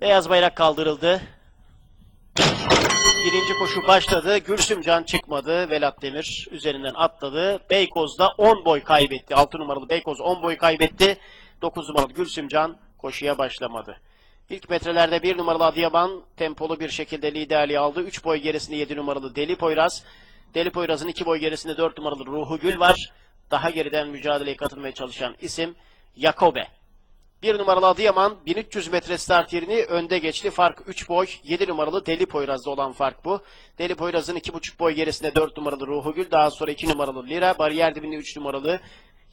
Beyaz bayrak kaldırıldı. Birinci koşu başladı. Gülsümcan çıkmadı. Velat Demir üzerinden atladı. Beykoz'da 10 boy kaybetti. 6 numaralı Beykoz 10 boy kaybetti. 9 numaralı Gülsümcan koşuya başlamadı. İlk metrelerde 1 numaralı Adıyaman tempolu bir şekilde liderliği aldı. 3 boy gerisinde 7 numaralı Deli Poyraz. Deli Poyraz'ın 2 boy gerisinde 4 numaralı Ruhu Gül var. Daha geriden mücadeleye katılmaya çalışan isim Yakobe. Bir numaralı Adıyaman 1300 metre start yerini önde geçti. Fark 3 boy. 7 numaralı Deli Poyraz'da olan fark bu. Deli Poyraz'ın 2,5 boy gerisinde 4 numaralı Ruhugül. Daha sonra 2 numaralı Lira. Bariyer dibinde 3 numaralı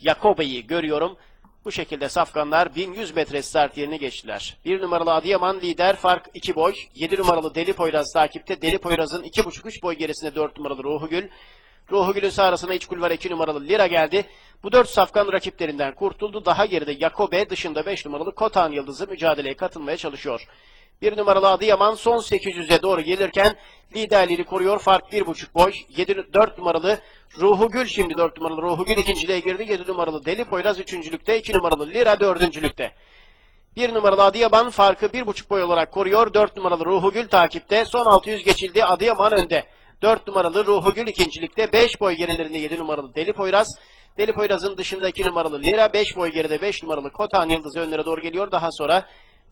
Yakobe'yi görüyorum. Bu şekilde Safkanlar 1100 metre start yerini geçtiler. 1 numaralı Adıyaman lider fark 2 boy. 7 numaralı Deli Poyraz takipte. Deli Poyraz'ın 2,5-3 boy gerisinde 4 numaralı Ruhugül. Ruhugül'ün sağrısına iç kulvara 2 numaralı Lira geldi. Bu dört safkan rakiplerinden kurtuldu. Daha geride Yakobe dışında 5 numaralı Kotan Yıldızı mücadeleye katılmaya çalışıyor. Bir numaralı Adıyaman son 800'e doğru gelirken liderliğini koruyor. Fark 1,5 boy. 7, 4 numaralı Ruhu Gül şimdi 4 numaralı Ruhu Gül ikinciliğe girdi. 7 numaralı Deli Poyraz üçüncülükte. 2 numaralı Lira dördüncülükte. Bir numaralı Adıyaman farkı bir buçuk boy olarak koruyor. Dört numaralı Ruhugül takipte. Son 600 geçildi. Adıyaman önde. Dört numaralı Ruhugül ikincilikte. Beş boy gerilerinde yedi numaralı Deli Poyraz. Deli Poyraz'ın dışında numaralı Lira. Beş boy geride beş numaralı Kotan Yıldızı önlere doğru geliyor. Daha sonra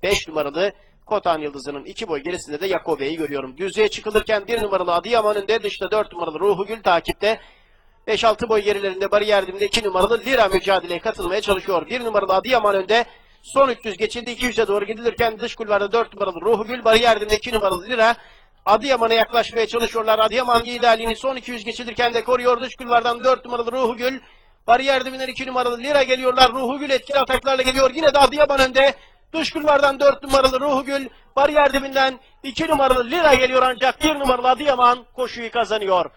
beş numaralı Kotan Yıldızı'nın iki boy gerisinde de Yakobe'yi görüyorum. Düzlüğe çıkılırken bir numaralı Adıyaman önde. Dışta dört numaralı Ruhugül takipte. 5-6 boy gerilerinde bariyer dibinde 2 numaralı Lira mücadeleye katılmaya çalışıyor. 1 numaralı Adıyaman önde. Son 300 geçildi. 200'e doğru gidilirken dış kulvarda 4 numaralı Ruhu Gül bariyer dibinde 2 numaralı Lira. Adıyaman'a yaklaşmaya çalışıyorlar. Adıyaman liderliğini son 200 geçilirken de koruyor. Dış kulvardan 4 numaralı Ruhu Gül. Bariyer dibinden 2 numaralı Lira geliyorlar. Ruhu Gül etkili ataklarla geliyor. Yine de Adıyaman önde. Dış kulvardan 4 numaralı Ruhu Gül. Bariyer dibinden 2 numaralı Lira geliyor ancak 1 numaralı Adıyaman koşuyu kazanıyor.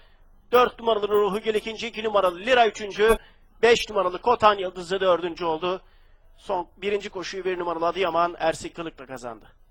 4 numaralı Ruhu Gül ikinci, 2 numaralı Lira üçüncü, 5 numaralı Kotan Yıldızı dördüncü oldu. Son birinci koşuyu bir numaralı Adıyaman Ersin Kılık'la kazandı.